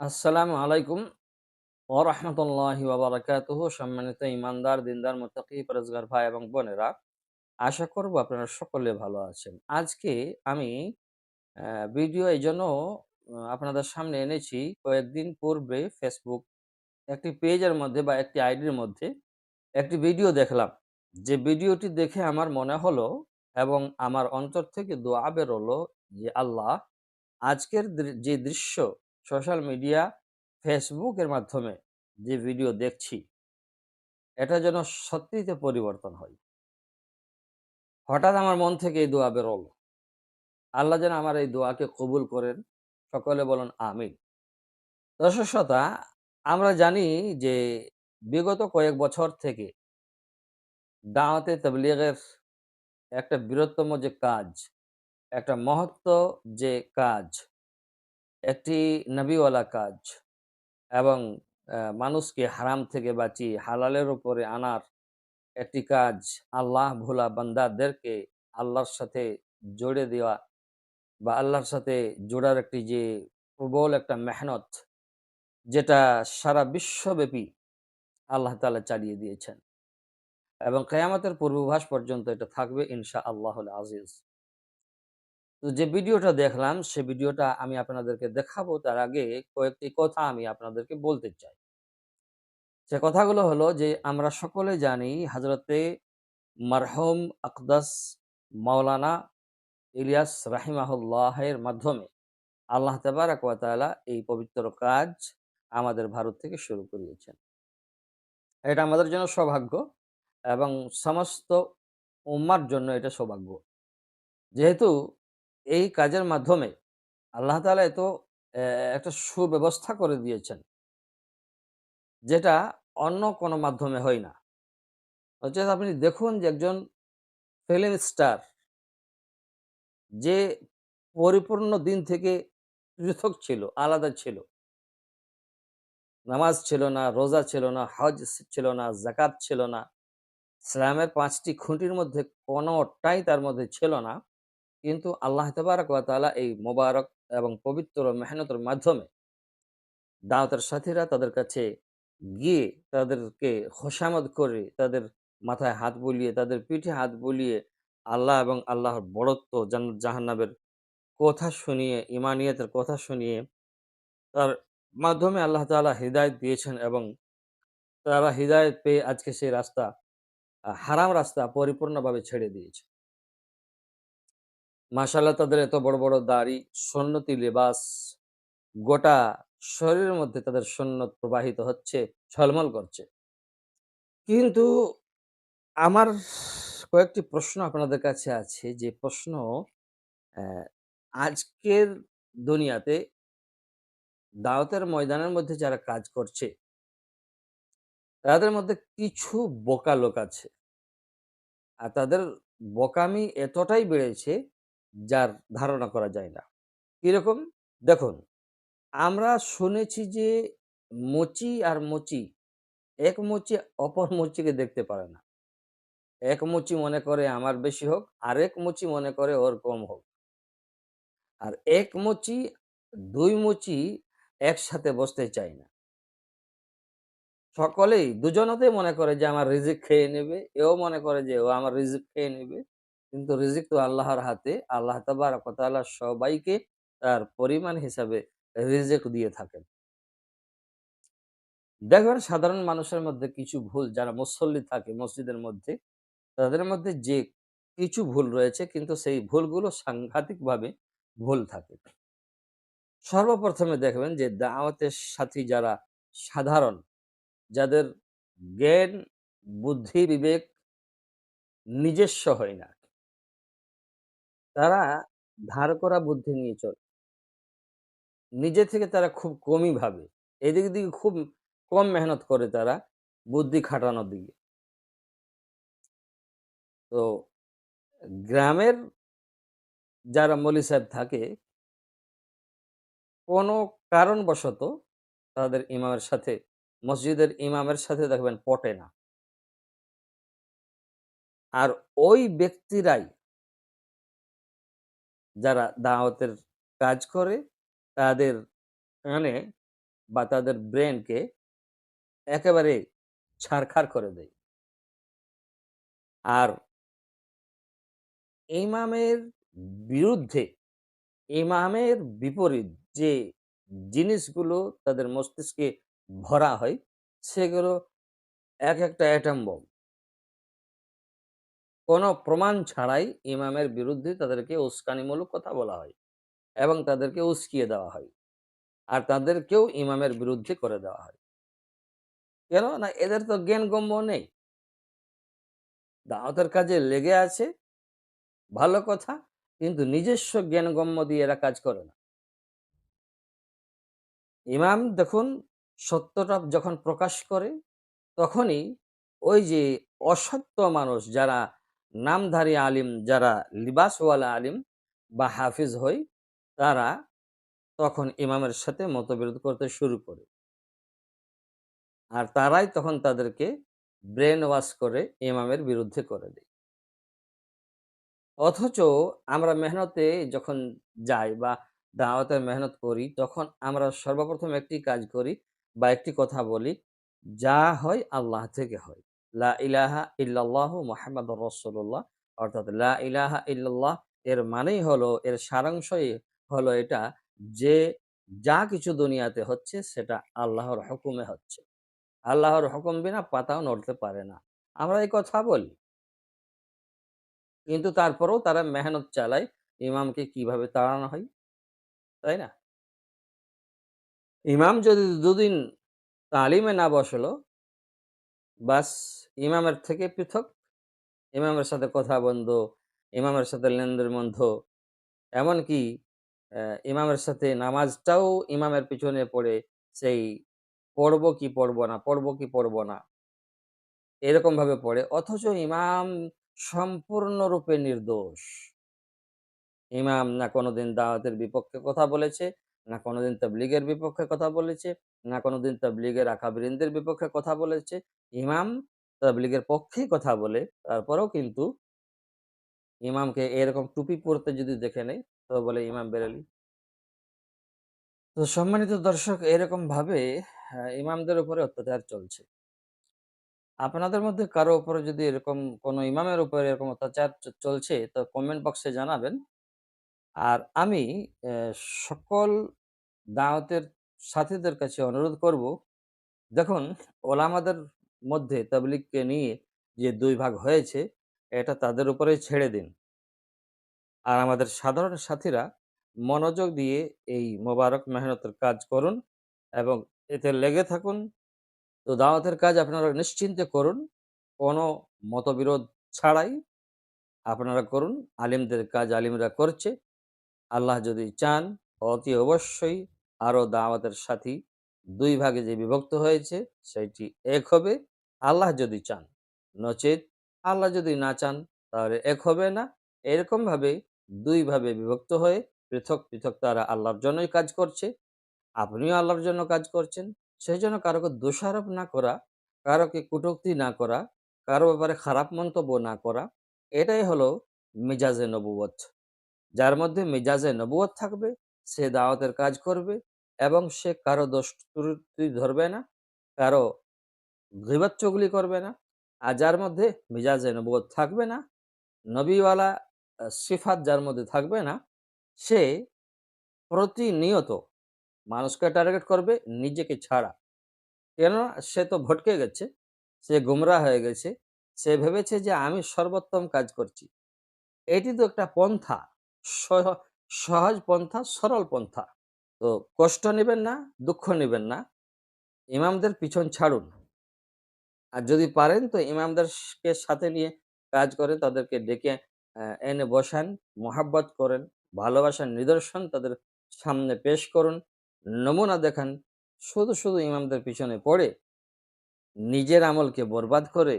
আসসালামু আলাইকুম। ও রহমতুল্লাহি ওবরাকাতুহু সম্মানিত ইমানদার দিনদার, মুত্তাকি, পরেজগার ভাই এবং বোনেরা, আশা করব আপনারা সকলে ভালো আছেন। আজকে আমি ভিডিও এই জন্য আপনাদের সামনে এনেছি। কয়েকদিন পূর্বে ফেসবুক একটি পেজের মধ্যে বা একটি আইডির মধ্যে একটি ভিডিও দেখলাম। যে ভিডিওটি দেখে আমার মনে হলো এবং আমার অন্তর থেকে দোয়া বেরোলো যে আল্লাহ আজকের যে দৃশ্য সোশ্যাল মিডিয়া ফেসবুকের মাধ্যমে যে ভিডিও দেখছি এটা যেন সত্যিতে পরিবর্তন হয়। হঠাৎ আমার মন থেকে এই দোয়া বেরোলো। আল্লাহ যেন আমার এই দোয়াকে কবুল করেন। সকলে বলুন আমিন। দর্শক শ্রোতা, আমরা জানি যে বিগত কয়েক বছর থেকে দাওয়াতে তবলিগের একটা বৃহত্তম যে কাজ একটা মহত্ব যে কাজ একটি নবীওয়ালা কাজ এবং মানুষকে হারাম থেকে বাঁচিয়ে হালালের উপরে আনার একটি কাজ আল্লাহ ভোলা বান্দাদেরকে আল্লাহর সাথে জোড়ে দেওয়া বা আল্লাহর সাথে জোড়ার একটি যে প্রবল একটা মেহনত যেটা সারা বিশ্বব্যাপী আল্লাহ তাআলা চালিয়ে দিয়েছেন। এবং কেয়ামতের পূর্বাভাস পর্যন্ত এটা থাকবে ইনশা আল্লাহ আজিজ। তো যে ভিডিওটা দেখলাম, সে ভিডিওটা আমি আপনাদেরকে দেখাবো। তার আগে কয়েকটি কথা আমি আপনাদেরকে বলতে চাই। সে কথাগুলো হলো যে, আমরা সকলে জানি হজরতে মারহম আকদাস মাওলানা ইলিয়াস রাহিমাহুল্লাহের মাধ্যমে আল্লাহ তাবারাক এই পবিত্র কাজ আমাদের ভারত থেকে শুরু করিয়েছেন। এটা আমাদের জন্য সৌভাগ্য এবং সমস্ত উম্মার জন্য এটা সৌভাগ্য। যেহেতু এই কাজের মাধ্যমে আল্লাহ তাআলা এত একটা সুব্যবস্থা করে দিয়েছেন। যেটা অন্য কোনো মাধ্যমে হয় না। অর্থাৎ আপনি দেখুন যে একজন ফিল্ম স্টার যে পরিপূর্ণ দিন থেকে পৃথক ছিল, আলাদা ছিল। নামাজ ছিল না, রোজা ছিল না, হজ ছিল না জাকাত ছিল না, ইসলামের পাঁচটি খুঁটির মধ্যে কোনোটাই তার মধ্যে ছিল না। কিন্তু আল্লাহ তবারক তাআলা এই মোবারক এবং পবিত্র মেহনতের মাধ্যমে দাওয়াতের সাথীরা তাদের কাছে গিয়ে তাদেরকে খোসামত করে তাদের মাথায় হাত বুলিয়ে, তাদের পিঠে হাত বুলিয়ে আল্লাহ এবং আল্লাহর বড়ত্ব জাহান্নাবের কথা শুনিয়ে, ইমানিয়াতের কথা শুনিয়ে তার মাধ্যমে আল্লাহ তাআলা হৃদায়ত দিয়েছেন এবং তারা হৃদায়ত পেয়ে আজকে সেই রাস্তা হারাম রাস্তা পরিপূর্ণভাবে ছেড়ে দিয়েছে। মাশাআল্লাহ তাদের এত বড় বড় দাড়ি সন্নতি লেবাস, গোটা শরীরের মধ্যে তাদের সন্ন্যত প্রবাহিত হচ্ছে, ঝলমল করছে। কিন্তু আমার কয়েকটি প্রশ্ন আপনাদের কাছে আছে। যে প্রশ্ন আজকের দুনিয়াতে দাওয়াতের ময়দানের মধ্যে যারা কাজ করছে, তাদের মধ্যে কিছু বোকা লোক আছে। আর তাদের বোকামি এতটাই বেড়েছে যার ধারণা করা যায় না। কীরকম? দেখুন, আমরা শুনেছি যে মুচি আর মুচি, এক মুচি অপর মুচিকে দেখতে পারে না। এক মুচি মনে করে আমার বেশি হোক, আর এক মুচি মনে করে ওর কম হোক। আর এক মুচি, দুই মুচি একসাথে বসতে চায় না। সকলেই, দুজনতেই মনে করে যে আমার রিজিক খেয়ে নেবে, এও মনে করে যে ও আমার রিজিক খেয়ে নেবে। কিন্তু রিজিক তো আল্লাহর হাতে। আল্লাহ তাবারক ওয়া তাআলা সবাইকে তার পরিমাণ হিসাবে রিজিক দিয়ে থাকেন। দেখবেন সাধারণ মানুষের মধ্যে কিছু ভুল, যারা মুসল্লি থাকে মসজিদের মধ্যে, তাদের মধ্যে যে কিছু ভুল রয়েছে কিন্তু সেই ভুলগুলো সাংঘাতিকভাবে ভুল থাকে। সর্বপ্রথমে দেখবেন যে দাওয়াতের সাথী যারা সাধারণ, যাদের জ্ঞান, বুদ্ধি, বিবেক নিজস্ব হয় না। তারা ধার করা বুদ্ধি নিয়ে চলে। নিজে থেকে তারা খুব কমই ভাবে। এদিক দিকে খুব কম মেহনত করে তারা বুদ্ধি খাটানোর দিকে। তো গ্রামের যারা মলি সাহেব থাকে, কোনো কারণবশত তাদের ইমামের সাথে, মসজিদের ইমামের সাথে দেখবেন পটে না। আর ওই ব্যক্তিরাই যারা দাওয়াতের কাজ করে, তাদের কানে বা তাদের ব্রেনকে একেবারে ছারখার করে দেয়। আর ইমামের বিরুদ্ধে, ইমামের বিপরীত যে জিনিসগুলো তাদের মস্তিষ্কে ভরা হয়, সেগুলো এক একটা অ্যাটম কোনো প্রমাণ ছাড়াই ইমামের বিরুদ্ধে তাদেরকে উস্কানিমূলক কথা বলা হয় এবং তাদেরকে উস্কিয়ে দেওয়া হয় আর তাদেরকেও ইমামের বিরুদ্ধে করে দেওয়া হয়। কেন? না, এদের তো জ্ঞানগম্য নেই। দাওয়াতের কাজে লেগে আছে, ভালো কথা, কিন্তু নিজস্ব জ্ঞানগম্য দিয়ে এরা কাজ করে না। ইমাম দেখুন, সত্যটা যখন প্রকাশ করে, তখনই ওই যে অসত্য মানুষ যারা নামধারী আলিম যারা লিবাসওয়ালা আলিম বা হাফিজ হয় তারা তখন ইমামের সাথে মতবিরোধ করতে শুরু করে। আর তারাই তখন তাদেরকে ব্রেন ওয়াশ করে ইমামের বিরুদ্ধে করে দেয়। অথচ আমরা মেহনতে যখন যাই বা দাওয়াতে মেহনত করি, তখন আমরা সর্বপ্রথম একটি কাজ করি বা একটি কথা বলি, যা হয় আল্লাহ থেকে হয়। লা ইলাহা ইল্লাল্লাহ মোহাম্মদ রসুল্লাহ অর্থাৎ লা ইলাহা ইল্লাল্লাহ এর মানেই হলো, এর সারাংশই হলো এটা যে যা কিছু দুনিয়াতে হচ্ছে সেটা আল্লাহর হুকুমে হচ্ছে। আল্লাহর হুকুম বিনা পাতাও নড়তে পারে না। আমরা এই কথা বলি। কিন্তু তারপরেও তারা মেহনত চালায়, ইমামকে কীভাবে তাড়ানো হয়, তাই না? ইমাম যদি দুদিন তালিমে না বসল বাস ইমামের থেকে পৃথক। ইমামের সাথে কথা বন্ধ, ইমামের সাথে লেনদেন বন্ধ। এমনকি ইমামের সাথে নামাজটাও ইমামের পিছনে পড়ে, সেই পড়ব কি পড়ব না, পড়ব কি পড়ব না। এরকম ভাবে পড়ে। অথচ ইমাম সম্পূর্ণরূপে নির্দোষ। ইমাম না কোনোদিন দাওয়াতের বিপক্ষে কথা বলেছে, না কোনোদিন তাবলিগের বিপক্ষে কথা বলেছে না কোনোদিন তাবলিগের আকাবরিনদের বিপক্ষে কথা বলেছে, ইমাম তাবলিগের পক্ষেই কথা বলে, তারপরেও কিন্তু ইমামকে এরকম টুপি পরতে যদি দেখে নেই তো বলে ইমাম বেরেলি। তো সম্মানিত দর্শক এরকম ভাবে ইমামদের উপরে অত্যাচার চলছে। আপনাদের মধ্যে কারও উপরে যদি এরকম কোনো ইমামের উপরে এরকম অত্যাচার চলছে, তো কমেন্ট বক্সে জানাবেন। আর আমি সকল দাওয়াতের সাথীদের কাছে অনুরোধ করব, দেখুন, ওলামাদের মধ্যে তাবলিগকে নিয়ে যে দুই ভাগ হয়েছে, এটা তাদের উপরেই ছেড়ে দিন। আর আমাদের সাধারণ সাথীরা মনোযোগ দিয়ে এই মোবারক মেহনতের কাজ করুন এবং এতে লেগে থাকুন। তো দাওয়াতের কাজ আপনারা নিশ্চিন্তে করুন, কোনো মতবিরোধ ছাড়াই আপনারা করুন। আলিমদের কাজ আলিমরা করছে। আল্লাহ যদি চান, অতি অবশ্যই আরও দাওয়াতের সাথী দুই ভাগে যে বিভক্ত হয়েছে সেটি এক হবে আল্লাহ যদি চান। নচেত আল্লাহ যদি না চান, তাহলে এক হবে না। এরকমভাবে দুই ভাবে বিভক্ত হয়ে পৃথক পৃথক তারা আল্লাহর জন্যই কাজ করছে, আপনিও আল্লাহর জন্য কাজ করছেন। সেই জন্য কারোকে দোষারোপ না করা, কারোকে কটূক্তি না করা, কারও ব্যাপারে খারাপ মন্তব্য না করা, এটাই হলো মেজাজে নবুয়ত যার মধ্যে মেজাজে নবুয়ত থাকবে সে দাওয়াতের কাজ করবে এবং সে কারও দোষ ত্রুটি ধরবে না, কারও গিবত চুগলি করবে না, আর যার মধ্যে মিজাজে নবুয়ত থাকবে না, নবীওয়ালা সিফাত যার মধ্যে থাকবে না, সে প্রতিনিয়ত মানুষকে টার্গেট করবে নিজেকে ছাড়া। কেননা সে তো ভটকে গেছে, সে গুমরা হয়ে গেছে, সে ভেবেছে যে আমি সর্বোত্তম কাজ করছি। এটি তো একটা পন্থা সহজ পন্থা, সরল পন্থা। তো কষ্ট নেবেন না, দুঃখ নেবেন না। ইমামদের পিছন ছাড়ুন। আর যদি পারেন, তো ইমামদেরকে সাথে নিয়ে কাজ করে তাদেরকে ডেকে এনে বসান, মোহাব্বত করেন, ভালোবাসার নিদর্শন তাদের সামনে পেশ করুন, নমুনা দেখান, শুধু শুধু ইমামদের পিছনে পড়ে, নিজের আমলকে বরবাদ করে,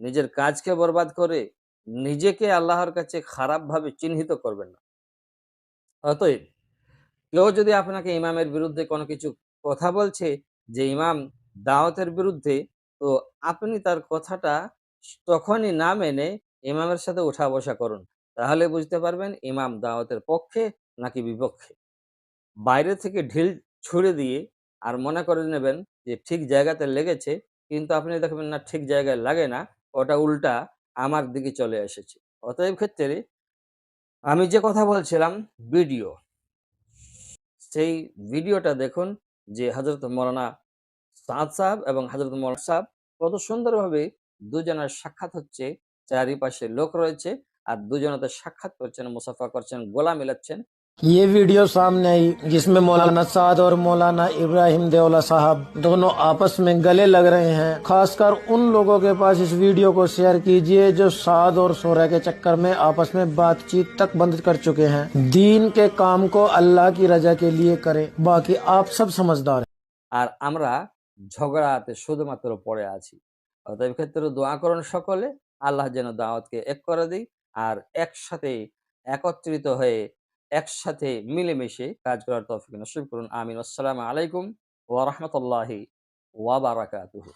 নিজের কাজকে বরবাদ করে, নিজেকে আল্লাহর কাছে খারাপভাবে চিহ্নিত করবেন না। অতএব কেউ যদি আপনাকে ইমামের বিরুদ্ধে কোনো কিছু কথা বলছে যে ইমাম দাওয়াতের বিরুদ্ধে, তো আপনি তার কথাটা তখনই না মেনে ইমামের সাথে উঠা বসা করুন। তাহলে বুঝতে পারবেন ইমাম দাওয়াতের পক্ষে নাকি বিপক্ষে। বাইরে থেকে ঢিল ছুড়ে দিয়ে আর মনে করে নেবেন যে ঠিক জায়গাতে লেগেছে, কিন্তু আপনি দেখবেন না ঠিক জায়গায় লাগে না, ওটা উল্টা আমার দিকে চলে এসেছে। অতএব ক্ষেত্রে আমি যে কথা বলছিলাম, ভিডিও। সেই ভিডিওটা দেখুন যে হজরত মৌলানা সাদ সাহেব এবং হজরত মৌলানা সাহেব কত সুন্দরভাবে দুজনের সাক্ষাৎ হচ্ছে। চারিপাশে লোক রয়েছে আর দুজনাতে সাক্ষাৎ করছেন, মুসাফা করছেন গোলা মিলাচ্ছেন ये वीडियो सामने आई जिसमें मौलाना साद और मौलाना इब्राहिम देवला साहब दोनों आपस में गले लग रहे हैं खासकर उन लोगों के पास इस वीडियो को शेयर कीजिए जो साद और सोरा के चक्कर में आपस में बातचीत तक बंद कर चुके हैं दीन के काम को अल्लाह की रजा के लिए करें बाकी आप सब समझदार हैं আর আমরা ঝগড়াতে শুধুমাত্র পড়ে আছি অতএব ক্ষেত্রে দোয়া করুন সকলে আল্লাহ যেন দাওয়াতকে এক করে দিই আর একসাথে একত্রিত হয়ে একসাথে মিলেমিশে কাজ করার তফিক নসিব করুন। আমিন। আসসালামু আলাইকুম ওয়া রাহমাতুল্লাহি ওয়া বারাকাতুহু।